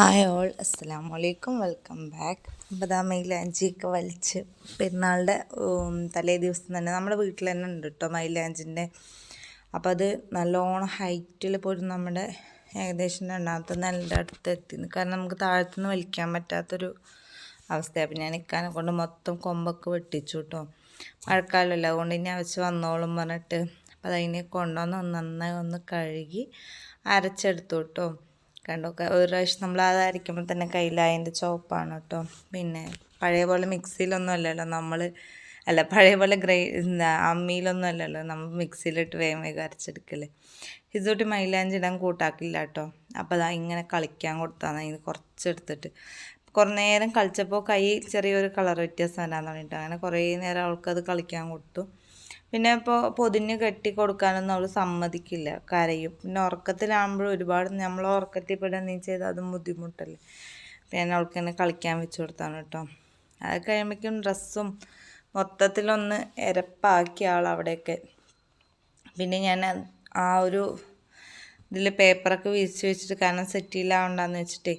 Hi all അസ്സാം വലൈക്കും welcome back. ദാ മൈലാഞ്ചിയൊക്കെ വലിച്ച് പെരുന്നാളുടെ തലേ ദിവസം തന്നെ നമ്മുടെ വീട്ടിൽ തന്നെ ഉണ്ട് കേട്ടോ മൈലാഞ്ചിന്റെ അപ്പോൾ അത് നല്ലോണം ഹൈറ്റിൽ പോലും നമ്മുടെ ഏകദേശം രണ്ടാമത്തെ നല്ല അടുത്ത് എത്തി കാരണം നമുക്ക് താഴത്തുനിന്ന് വലിക്കാൻ പറ്റാത്തൊരു അവസ്ഥയാണ്. അപ്പം ഞാൻ ഇക്കാനെ കൊണ്ട് മൊത്തം കൊമ്പൊക്കെ വെട്ടിച്ചു കേട്ടോ മഴക്കാലമല്ല അതുകൊണ്ട് ഇനി അവച്ച് വന്നോളും പറഞ്ഞിട്ട്. അപ്പോൾ അതിനെ കൊണ്ടുവന്ന് നന്നായി ഒന്ന് കഴുകി അരച്ചെടുത്തു കേട്ടോ കണ്ടോ ഒരു പ്രാവശ്യം നമ്മൾ അത് അരയ്ക്കുമ്പോൾ തന്നെ കയ്യിലായതിന്റെ ചോപ്പാണ് കേട്ടോ. പിന്നെ പഴയ പോലെ മിക്സിയിലൊന്നും അല്ലല്ലോ നമ്മൾ അല്ല പഴയ പോലെ ഗ്രൈ എന്താ അമ്മിയിലൊന്നും അല്ലല്ലോ നമ്മൾ മിക്സിയിലിട്ട് വേഗം വേഗം അരച്ചെടുക്കൽ. ഇതോട്ട് മൈലാഞ്ചി ഇടാൻ കൂട്ടാക്കില്ല കേട്ടോ. അപ്പോൾ അതാ ഇങ്ങനെ കളിക്കാൻ കൊടുത്താൽ ഇത് കുറച്ചെടുത്തിട്ട്. കുറേ നേരം കളിച്ചപ്പോൾ കൈ ചെറിയൊരു കളർ വ്യത്യാസം വരാൻ തുടങ്ങിയിട്ട് അങ്ങനെ കുറേ നേരം അവൾക്കത് കളിക്കാൻ കൊടുത്തു. പിന്നെ ഇപ്പോൾ പൊതിഞ്ഞ് കെട്ടി കൊടുക്കാനൊന്നും അവൾ സമ്മതിക്കില്ല കരയും. പിന്നെ ഉറക്കത്തിലാകുമ്പോഴും ഒരുപാട് നമ്മൾ ഉറക്കത്തിൽ പെടാൻ നീ ചെയ്ത് അതും ബുദ്ധിമുട്ടല്ലേ. അപ്പം ഞാൻ അവൾക്ക് തന്നെ കളിക്കാൻ വെച്ച് കൊടുത്താണ് കേട്ടോ. അത് കഴിയുമ്പോഴേക്കും ഡ്രസ്സും മൊത്തത്തിലൊന്ന് എരപ്പാക്കിയ ആൾ അവിടെയൊക്കെ. പിന്നെ ഞാൻ ആ ഒരു ഇതിൽ പേപ്പറൊക്കെ വിരിച്ച് വെച്ചിട്ട് കാരണം സെറ്റിലാവണ്ടെന്ന് വെച്ചിട്ടേ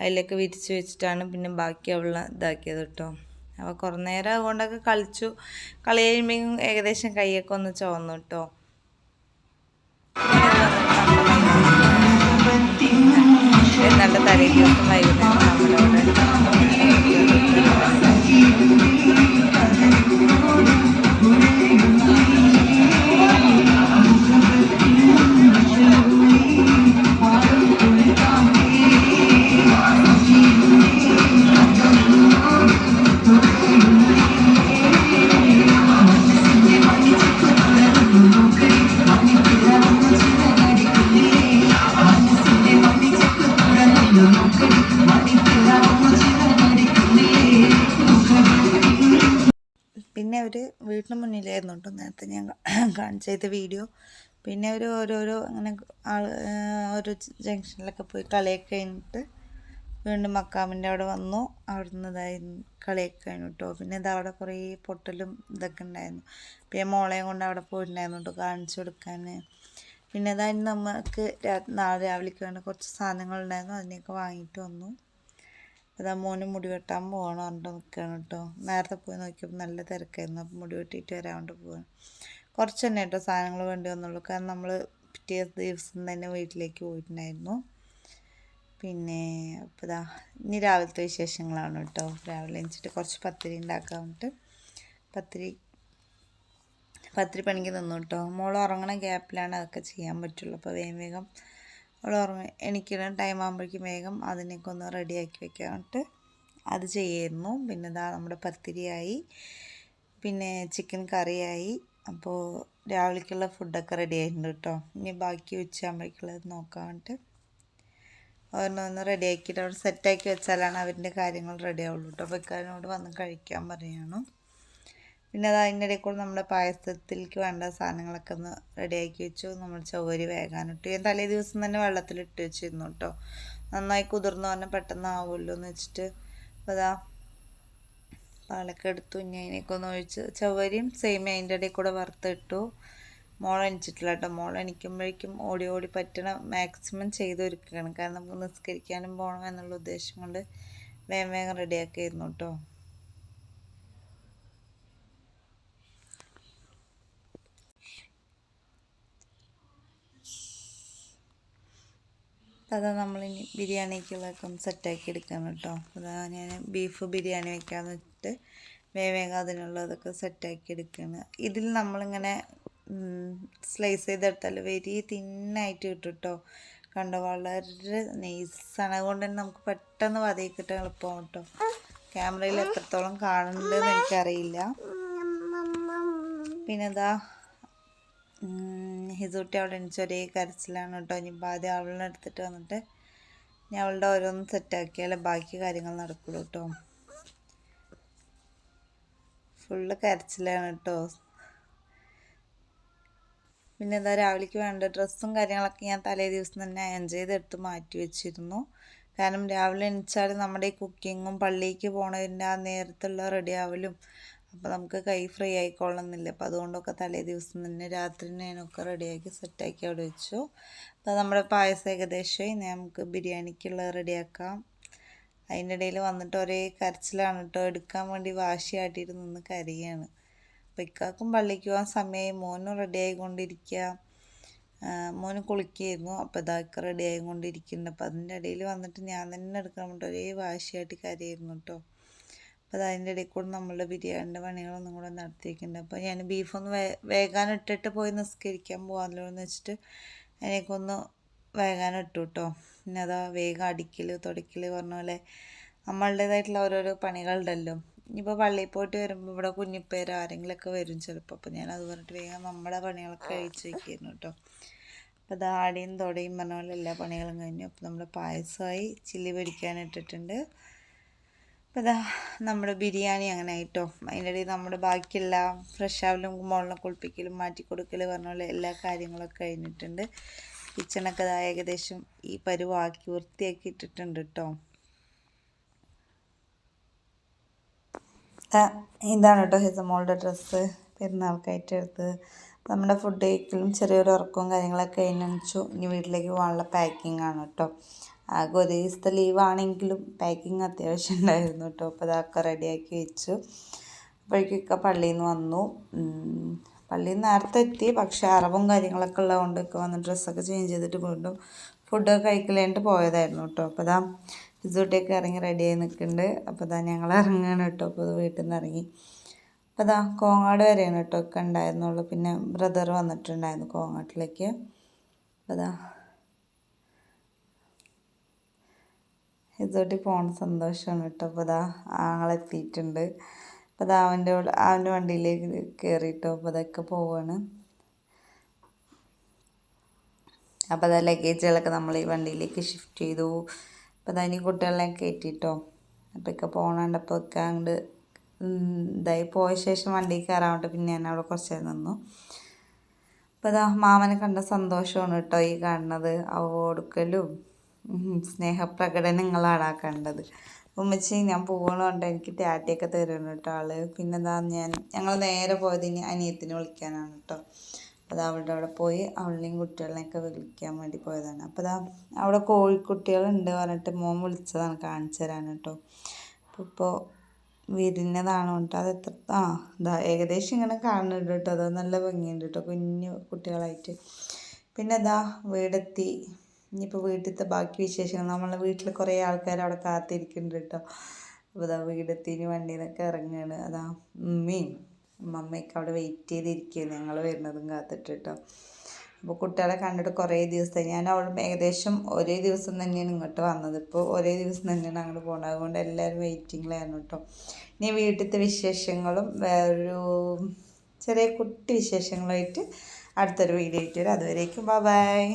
അതിലൊക്കെ വിരിച്ച് വെച്ചിട്ടാണ് പിന്നെ ബാക്കി അവളെ ഇതാക്കിയത് കേട്ടോ. അപ്പോൾ കുറേ നേരം അതുകൊണ്ടൊക്കെ കളിച്ചു. കളി കഴിയുമ്പോൾ ഏകദേശം കൈയൊക്കെ ഒന്ന് ചുവന്നു കേട്ടോ നല്ല തലേ ദിവസം വൈകുന്നേരം നമ്മുടെ പിന്നെ അവർ വീട്ടിന് മുന്നിലായിരുന്നു കേട്ടോ നേരത്തെ ഞാൻ കാണിച്ച വീഡിയോ പിന്നെ അവർ ഓരോരോ അങ്ങനെ ആൾ ഓരോ ജംഗ്ഷനിലൊക്കെ പോയി കളിയൊക്കെ കഴിഞ്ഞിട്ട് വീണ്ടും മക്കാമിന്റെ അവിടെ വന്നു. അവിടുന്ന് ഇതായി കളിയൊക്കെ കഴിഞ്ഞു കേട്ടോ പിന്നെ ഇത് അവിടെ കുറേ പൊട്ടലും ഇതൊക്കെ ഉണ്ടായിരുന്നു. പിന്നെ മോളെയും കൊണ്ട് അവിടെ പോയിട്ടുണ്ടായിരുന്നു കേട്ടോ കാണിച്ചു കൊടുക്കാൻ. പിന്നെ അതായത് നമുക്ക് നാളെ രാവിലേക്ക് വേണ്ട കുറച്ച് സാധനങ്ങളുണ്ടായിരുന്നു. അതിനെയൊക്കെ വാങ്ങിയിട്ട് വന്നു. അതാ മോന് മുടി വെട്ടാൻ പോകണം പറഞ്ഞിട്ട് നിൽക്കുകയാണ് കേട്ടോ. നേരത്തെ പോയി നോക്കിയപ്പോൾ നല്ല തിരക്കായിരുന്നു. അപ്പോൾ മുടി വെട്ടിയിട്ട് വരാണ്ട് പോവാണ്. കുറച്ച് തന്നെ കേട്ടോ സാധനങ്ങൾ വേണ്ടി വന്നുള്ളൂ. കാരണം നമ്മൾ പിറ്റേ ദിവസം തന്നെ വീട്ടിലേക്ക് പോയിട്ടുണ്ടായിരുന്നു. പിന്നെ അപ്പോൾ ഇതാ ഇനി രാവിലത്തെ വിശേഷങ്ങളാണ് കേട്ടോ. രാവിലെ എണിച്ചിട്ട് കുറച്ച് പത്തിരി ഉണ്ടാക്കാൻ വേണ്ടിയിട്ട് പത്തിരി പത്തിരി പണിക്ക് നിന്നു കേട്ടോ. മോൾ ഉറങ്ങണ ഗ്യാപ്പിലാണ് അതൊക്കെ ചെയ്യാൻ പറ്റുള്ളൂ. അപ്പോൾ വേഗം വേഗം അവൾ പറഞ്ഞു എണിക്കുന്ന ടൈം ആകുമ്പോഴേക്കും വേഗം അതിനൊക്കെ ഒന്ന് റെഡിയാക്കി വെക്കാൻ വേണ്ടിയിട്ട് അത് ചെയ്യായിരുന്നു പിന്നെ ഇതാ നമ്മുടെ പത്തിരിയായി പിന്നെ ചിക്കൻ കറിയായി. അപ്പോൾ രാവിലേക്കുള്ള ഫുഡൊക്കെ റെഡി ആയിട്ടുണ്ട് കേട്ടോ ഇനി ബാക്കി ഉച്ചയാകുമ്പോഴേക്കുള്ളത് അവരിനെ ഒന്ന് റെഡിയാക്കിയിട്ട് അവിടെ സെറ്റാക്കി വെച്ചാലാണ് അവരുടെ കാര്യങ്ങൾ റെഡി ആവുള്ളൂ കേട്ടോ ഇക്കാരനോട് വന്ന് കഴിക്കാൻ പറയുകയാണ് പിന്നെ അത് അതിന്റെ ഇടയിൽ കൂടെ നമ്മുടെ പായസത്തിലേക്ക് വേണ്ട സാധനങ്ങളൊക്കെ ഒന്ന് റെഡിയാക്കി വെച്ചു. നമ്മൾ ചവരി വേകാനിട്ടു ഞാൻ തലേ ദിവസം തന്നെ വെള്ളത്തിലിട്ട് വെച്ചിരുന്നു കേട്ടോ. നന്നായി കുതിർന്ന് പറഞ്ഞാൽ പെട്ടെന്ന് ആവുമല്ലോ എന്ന് വെച്ചിട്ട്. അപ്പോൾ അതാ പാലൊക്കെ എടുത്തു. ഇനി അതിനൊക്കെ ഒന്ന് ഒഴിച്ച് ചവരിയും സെയിം അതിന്റെ ഇടയിൽ കൂടെ വറുത്തിട്ടു. മോൾ എണിച്ചിട്ടില്ല കേട്ടോ. മോൾ എണിക്കുമ്പോഴേക്കും ഓടി ഓടി പറ്റണ മാക്സിമം ചെയ്തൊരുക്കുകയാണ് കാരണം നമുക്ക് നിസ്കരിക്കാനും പോകണം എന്നുള്ള ഉദ്ദേശം കൊണ്ട് വേഗം വേഗം റെഡിയാക്കിയിരുന്നു കേട്ടോ. അതാ നമ്മളിനി ബിരിയാണിക്കുള്ളതൊക്കെ ഒന്ന് സെറ്റാക്കി എടുക്കണം കേട്ടോ. അതാ ഞാൻ ബീഫ് ബിരിയാണി വെക്കാമെന്ന് വെച്ചിട്ട് വേവേഗം വേഗം അതിനുള്ളതൊക്കെ സെറ്റാക്കി എടുക്കുകയാണ് ഇതിൽ നമ്മളിങ്ങനെ സ്ലൈസ് ചെയ്തെടുത്താൽ വെരി തിന്നായിട്ട് കിട്ടും കേട്ടോ. കണ്ടോ? വളരെ നൈസാണ് അതുകൊണ്ട് തന്നെ നമുക്ക് പെട്ടെന്ന് വതയിൽ കിട്ടാൻ എളുപ്പമാണ് കേട്ടോ. ക്യാമറയിൽ എത്രത്തോളം കാണുന്നുണ്ടെന്ന് എനിക്കറിയില്ല. പിന്നെന്താ? ഹിസൂട്ടി അവിടെ എണിച്ച് ഒരേ കരച്ചിലാണ് കേട്ടോ. ഇനിയിപ്പോൾ ആദ്യം അവളിനെ എടുത്തിട്ട് വന്നിട്ട് ഞാൻ അവളുടെ ഓരോന്ന് സെറ്റാക്കിയാലേ ബാക്കി കാര്യങ്ങൾ നടക്കുള്ളൂ കേട്ടോ. ഫുള്ള് കരച്ചിലാണ് കേട്ടോ. പിന്നെ എന്താ രാവിലേക്ക് വേണ്ട ഡ്രസ്സും കാര്യങ്ങളൊക്കെ ഞാൻ തലേ ദിവസം തന്നെ അയൺ ചെയ്തെടുത്ത് മാറ്റി വെച്ചിരുന്നു. കാരണം രാവിലെ എണിച്ചാൽ നമ്മുടെ കുക്കിങ്ങും പള്ളിക്ക് പോണതിന്റെ ആ നേരത്തുള്ള റെഡി ആവലും അപ്പോൾ നമുക്ക് കൈ ഫ്രീ ആയിക്കൊള്ളുന്നില്ല അപ്പോൾ അതുകൊണ്ടൊക്കെ തലേ ദിവസം തന്നെ രാത്രി ഞാനൊക്കെ റെഡിയാക്കി സെറ്റാക്കി അവിടെ വെച്ചു. അപ്പോൾ നമ്മുടെ പായസം ഏകദേശമായി നമുക്ക് ബിരിയാണിക്കുള്ള റെഡിയാക്കാം. അതിന്റെ ഇടയിൽ വന്നിട്ട് ഒരേ കരച്ചിലാണ് കേട്ടോ. എടുക്കാൻ വേണ്ടി വാശിയാട്ടിയിട്ട് നിന്ന് കരയാണ്. അപ്പോൾ ഇക്കാക്കും പള്ളിക്ക് പോകാൻ സമയമായി മോനും റെഡി ആയിക്കൊണ്ടിരിക്കുക മോന് കുളിക്കുകയായിരുന്നു അപ്പോൾ ഇതാക്കി റെഡി ആയിക്കൊണ്ടിരിക്കുന്നുണ്ട്. അപ്പോൾ അതിന്റെ ഇടയിൽ വന്നിട്ട് ഞാൻ തന്നെ എടുക്കാൻ വേണ്ടി ഒരേ വാശിയായിട്ട് കരയായിരുന്നു കേട്ടോ. അപ്പോൾ അതിന്റെ ഇടയിൽ കൂടെ നമ്മളുടെ ബിരിയാണിന്റെ പണികളൊന്നും കൂടെ നടത്തിയിരിക്കുന്നുണ്ട് അപ്പോൾ ഞാൻ ബീഫൊന്ന് വേ വേഗാൻ ഇട്ടിട്ട് പോയി നിസ്കരിക്കാൻ പോകാമല്ലോ എന്ന് വെച്ചിട്ട് എനിക്കൊന്ന് വേഗാനിട്ടു കേട്ടോ പിന്നെ അതാ വേഗം അടിക്കൽ തുടയ്ക്കൽ പറഞ്ഞ പോലെ നമ്മളുടേതായിട്ടുള്ള ഓരോരോ പണികളുണ്ടല്ലോ. ഇനിയിപ്പോൾ പള്ളിയിൽ പോയിട്ട് വരുമ്പോൾ ഇവിടെ കുഞ്ഞിപ്പേര് ആരെങ്കിലുമൊക്കെ വരും ചിലപ്പോൾ അപ്പോൾ ഞാൻ അത് പറഞ്ഞിട്ട് വേഗം നമ്മുടെ പണികളൊക്കെ കഴിച്ച് വയ്ക്കുന്നു കേട്ടോ അപ്പോൾ ദാടിയും തൊടയും പറഞ്ഞ പോലെ എല്ലാ പണികളും കഴിഞ്ഞു. അപ്പോൾ നമ്മുടെ പായസമായി ചില്ലി പൊരിക്കാൻ ഇട്ടിട്ടുണ്ട്. അപ്പോൾ ഇതാ നമ്മുടെ ബിരിയാണി അങ്ങനെ ആയിട്ടോ. അതിന്റെ ഇടയിൽ നമ്മുടെ ബാക്കിയുള്ള ഫ്രഷ് ആവലും മുകളിലെ കുളിപ്പിക്കലും മാറ്റി കൊടുക്കലും പറഞ്ഞ എല്ലാ കാര്യങ്ങളൊക്കെ കഴിഞ്ഞിട്ടുണ്ട്. കിച്ചണൊക്കെ ഇതാ ഏകദേശം ഈ പരുവാക്കി വൃത്തിയാക്കി ഇട്ടിട്ടുണ്ട് കേട്ടോ ഇതാണ് കേട്ടോ ഹിസമോളുടെ ഡ്രസ്സ് പെരുന്നാൾക്കായിട്ട് എടുത്തത് നമ്മുടെ ഫുഡ് കഴിക്കലും ചെറിയൊരു ഉറക്കവും കാര്യങ്ങളൊക്കെ കഴിഞ്ഞു ഇനി വീട്ടിലേക്ക് പോകാനുള്ള പാക്കിംഗ് ആണ് കേട്ടോ ആകെ ഒരു ദിവസത്തെ ലീവാണെങ്കിലും പാക്കിങ് അത്യാവശ്യം ഉണ്ടായിരുന്നു കേട്ടോ അപ്പോൾ അതൊക്കെ റെഡിയാക്കി വെച്ചു. അപ്പോഴേക്കൊക്കെ പള്ളിയിൽ നിന്ന് വന്നു പള്ളിയിൽ നേരത്തെ എത്തി. പക്ഷേ അറവും കാര്യങ്ങളൊക്കെ ഉള്ളതുകൊണ്ട് ഒക്കെ വന്ന് ഡ്രസ്സൊക്കെ ചേഞ്ച് ചെയ്തിട്ട് വീണ്ടും ഫുഡൊക്കെ കഴിക്കലായിട്ട് പോയതായിരുന്നു കേട്ടോ അപ്പോൾ അതാ ഇസൂട്ടിയൊക്കെ ഇറങ്ങി റെഡിയായി നിൽക്കുന്നുണ്ട് അപ്പോൾ അതാ ഞങ്ങൾ ഇറങ്ങുകയാണ് കേട്ടോ അപ്പോൾ വീട്ടിൽ നിന്ന് ഇറങ്ങി. അപ്പോൾ അതാ കോങ്ങാട് വരെയാണ് കേട്ടോ ഒക്കെ ഉണ്ടായിരുന്നുള്ളൂ. പിന്നെ ബ്രദർ വന്നിട്ടുണ്ടായിരുന്നു കോങ്ങാട്ടിലേക്ക്. അപ്പോൾ അതാ ഇതോട്ടി പോണ സന്തോഷമാണ് കേട്ടോ. അപ്പോൾ അതാ ആളെത്തിയിട്ടുണ്ട് അപ്പോൾ അതാ അവന്റെ അവന്റെ വണ്ടിയിലേക്ക് കയറിയിട്ടോ അപ്പോൾ അതൊക്കെ പോവാണ്. അപ്പോൾ അതാ ലഗേജുകളൊക്കെ നമ്മൾ ഈ വണ്ടിയിലേക്ക് ഷിഫ്റ്റ് ചെയ്തു. അപ്പോൾ അതാ ഇനി കുട്ടികളെ കയറ്റിട്ടോ. അപ്പോൾ ഒക്കെ പോകണണ്ടപ്പോൾ ഒക്കെ അങ്ങോട്ട് ഇതായി പോയ ശേഷം വണ്ടിയിൽ കയറാൻ പിന്നെ ഞാൻ അവിടെ കുറച്ച് നേരം നിന്നു. അപ്പോൾ അതാ മാമനെ കണ്ട സന്തോഷമാണ് കേട്ടോ ഈ കാണുന്നത്. അവ കൊടുക്കലും സ്നേഹപ്രകടനങ്ങളാണ് ആ കണ്ടത്. ഉമ്മച്ചി ഞാൻ പോകണോണ്ട് എനിക്ക് ടാറ്റയൊക്കെ തരുന്നു കേട്ടോ ആൾ. പിന്നെ എന്താ ഞാൻ ഞങ്ങൾ നേരെ പോയത് ഇനി അനിയത്തിനെ വിളിക്കാനാണ് കേട്ടോ അപ്പോൾ അവളുടെ അവിടെ പോയി അവളുടെയും കുട്ടികളെയൊക്കെ വിളിക്കാൻ വേണ്ടി പോയതാണ്. അപ്പോൾ അതാ അവിടെ കോഴിക്കുട്ടികളുണ്ട് പറഞ്ഞിട്ട് മോൻ വിളിച്ചതാണ് കാണിച്ചു തരാൻ കേട്ടോ ഇപ്പോൾ വിരിഞ്ഞതാണ് കേട്ടോ അത് എത്ര ആ ഇതാ ഏകദേശം ഇങ്ങനെ കാണുന്നുണ്ട് കേട്ടോ അത് നല്ല ഭംഗിയുണ്ട് കേട്ടോ കുഞ്ഞു കുട്ടികളായിട്ട്. പിന്നെ ഇതാ വീടെത്തി. ഇനിയിപ്പോൾ വീട്ടിലത്തെ ബാക്കി വിശേഷങ്ങൾ. നമ്മളെ വീട്ടിൽ കുറേ ആൾക്കാർ അവിടെ കാത്തിരിക്കുന്നുണ്ട് കേട്ടോ അപ്പോൾ അതാ വീടെത്തിന് വണ്ടിയിൽ നിന്നൊക്കെ ഇറങ്ങുകയാണ് അതാ ഉമ്മയും മമ്മയൊക്കെ അവിടെ വെയിറ്റ് ചെയ്തിരിക്കുകയാണ് ഞങ്ങൾ വരുന്നതും കാത്തിട്ട് കേട്ടോ അപ്പോൾ കുട്ടികളെ കണ്ടിട്ട് കുറേ ദിവസമായി ഞാൻ അവിടെ ഏകദേശം ഒരേ ദിവസം തന്നെയാണ് ഇങ്ങോട്ട് വന്നത്. ഇപ്പോൾ ഒരേ ദിവസം തന്നെയാണ് അങ്ങോട്ട് പോകുന്നത് അതുകൊണ്ട് എല്ലാവരും വെയിറ്റിങ്ങിലായിരുന്നു കേട്ടോ ഇനി വീട്ടിലത്തെ വിശേഷങ്ങളും വേറൊരു ചെറിയ കുട്ടി വിശേഷങ്ങളായിട്ട് അടുത്തൊരു വീഡിയോ ആയിട്ട് വരും. അതുവരേക്കും ബൈ